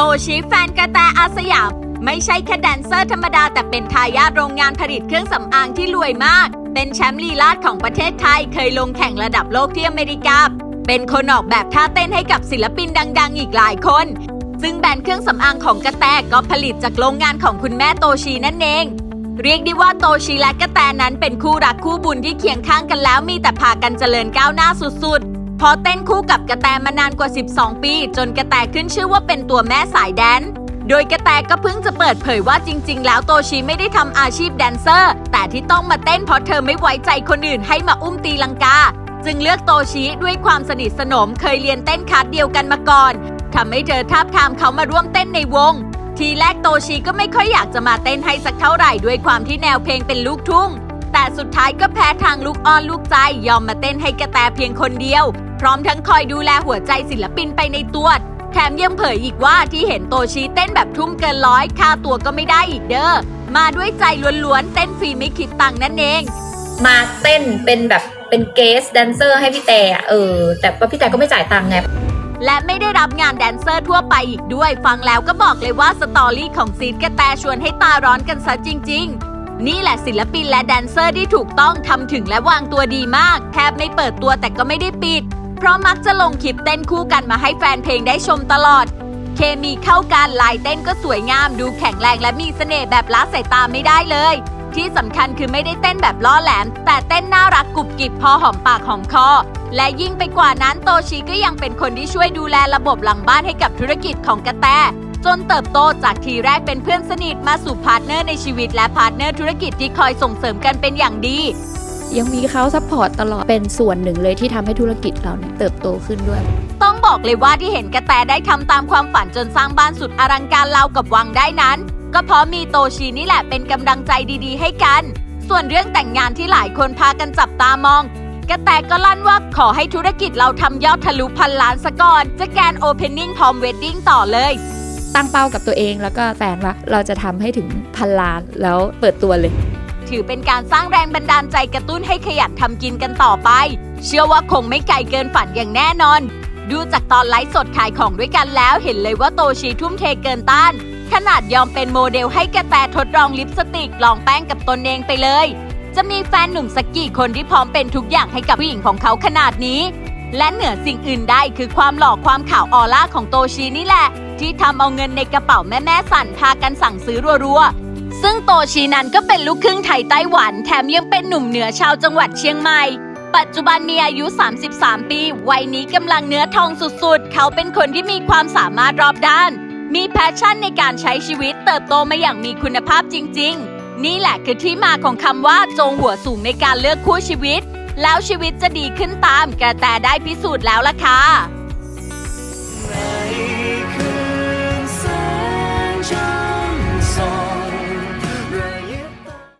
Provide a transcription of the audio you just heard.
โตชิแฟนกระแตอาสยาม ไม่ใช่แค่แดนเซอร์ธรรมดา แต่เป็นทายาทโรงงานผลิตเครื่องสำอางที่รวยมาก เป็นแชมป์ลีลาดของประเทศไทย เคยลงแข่งระดับโลกที่อเมริกา เป็นคนออกแบบท่าเต้นให้กับศิลปินดัง ๆ อีกหลายคน ซึ่งแบรนด์เครื่องสำอางของกระแตก็ผลิตจากโรงงานของคุณแม่โตชีนั่นเอง เรียกได้ว่าโตชีและกระแตนั้นเป็นคู่รักคู่บุญที่เคียงข้างกันแล้วมีแต่พากันเจริญก้าวหน้าสุดๆ พอเต้นคู่กับกระแตมานานกว่า 12 ปี จนกระแตขึ้นชื่อว่าเป็นตัวแม่สายแดนซ์โดยกระแตก็เพิ่งจะเปิดเผยว่าจริง ๆ แล้วโตชีไม่ได้ทำอาชีพแดนเซอร์ แต่ที่ต้องมาเต้นเพราะเธอไม่ไว้ใจคนอื่นให้มาอุ้มตีลังกา จึงเลือกโตชิด้วยความสนิทสนมเคยเรียนเต้นคลาสเดียวกันมาก่อนทำให้เธอทาบทามเขามาร่วมเต้นในวง ทีแรกโตชีก็ไม่ค่อยอยากจะมาเต้นให้สักเท่าไหร่ด้วยความที่แนวเพลงเป็นลูกทุ่ง แต่สุดท้ายก็แพ้ทางลูกอ้อนลูกใจยอมมาเต้นให้กระแตเพียงคนเดียว พร้อมทั้งคอยดูแลหัวใจศิลปินไปในตัวแถมยังเผยอีกว่าที่เห็นโตชีเต้นแบบทุ่มเกินร้อยค่าตัวก็ไม่ได้อีกเด้อมาด้วยใจล้วนๆ เต้นฟรีไม่คิดตังค์นั่นเอง มาเต้นเป็นแบบเป็นเกสแดนเซอร์ให้พี่แต่อะเออ แต่ว่าพี่แต่ก็ไม่จ่ายตังค์ไงและไม่ได้รับงานแดนเซอร์ทั่วไปอีกด้วย ฟังแล้วก็บอกเลยว่าสตอรี่ของซีดกระแตชวนให้ตาร้อนกันซะจริง ๆ นี่แหละศิลปินและแดนเซอร์ที่ถูกต้องทำถึงและวางตัวดีมาก แทบไม่เปิดตัวแต่ก็ไม่ได้ปิด เพราะมักจะลงคลิปเต้นคู่กันมาให้แฟนเพลงได้ชมตลอด เคมีเข้ากันลายเต้นก็สวยงาม ดูแข็งแรงและมีเสน่ห์แบบละสายตาไม่ได้เลย ที่สำคัญคือไม่ได้เต้นแบบล่อแหลม แต่เต้นน่ารักกรุบกริบพอหอมปากหอมคอและยิ่งไปกว่านั้นโตชิก็ยังเป็นคนที่ช่วยดูแลระบบหลังบ้านให้กับธุรกิจของกระแต จนเติบโตจากทีแรกเป็นเพื่อนสนิทมาสู่พาร์ทเนอร์ในชีวิตและพาร์ทเนอร์ธุรกิจที่คอยส่งเสริมกันเป็นอย่างดี ยังมีเขาซัพพอร์ตตลอดเป็นส่วนหนึ่งเลยที่ทำให้ธุรกิจเราเนี่ยเติบโตขึ้นด้วย ต้องบอกเลยว่าที่เห็นกระแตได้ทำตามความฝันจนสร้างบ้านสุดอลังการราวกับวังได้นั้น ก็เพราะมีโตชีนี่แหละเป็นกำลังใจดีๆ ให้กัน ส่วนเรื่องแต่งงานที่หลายคนพากันจับตามองกระแตก็ลั่นว่าขอให้ธุรกิจเราทำยอดทะลุพันล้านซะก่อน จะแกนโอเพนนิ่งพร้อมเวดดิ้งต่อเลย ตั้งเป้ากับตัวเองแล้วก็แฟนว่าเราจะทำให้ถึงพันล้านแล้วเปิดตัวเลย ถือเป็นการสร้างแรงบันดาลใจกระตุ้นให้ขยันทำกินกันต่อไป เชื่อว่าคงไม่ไกลเกินฝันอย่างแน่นอน ดูจากตอนไลฟ์สดขายของด้วยกันแล้ว เห็นเลยว่าโตชีทุ่มเทเกินต้าน ขนาดยอมเป็นโมเดลให้กระแตทดลองลิปสติกลองแป้งกับตนเองไปเลย จะมีแฟนหนุ่มสักกี่คนที่พร้อมเป็นทุกอย่างให้กับผู้หญิงของเขาขนาดนี้ และเหนือสิ่งอื่นใดคือความหล่อความขาวออร่าของโตชีนี่แหละ ที่ทำเอาเงินในกระเป๋าแม่ๆสั่นพากันสั่งซื้อรัวๆ ซึ่งโตชีนั้นก็เป็นลูกครึ่งไทยไต้หวัน แถมยังเป็นหนุ่มเหนือชาวจังหวัดเชียงใหม่ ปัจจุบันมีอายุ 33 ปี วัยนี้กำลังเนื้อทองสุดๆ เขาเป็นคนที่มีความสามารถรอบด้าน มีแพชชั่นในการใช้ชีวิตเติบโตมาอย่างมีคุณภาพจริง ๆ นี่แหละคือที่มาของคำว่าจงหัวสูงในการเลือกคู่ชีวิต แล้วชีวิตจะดีขึ้นตามกระแตได้พิสูจน์แล้วล่ะค่ะ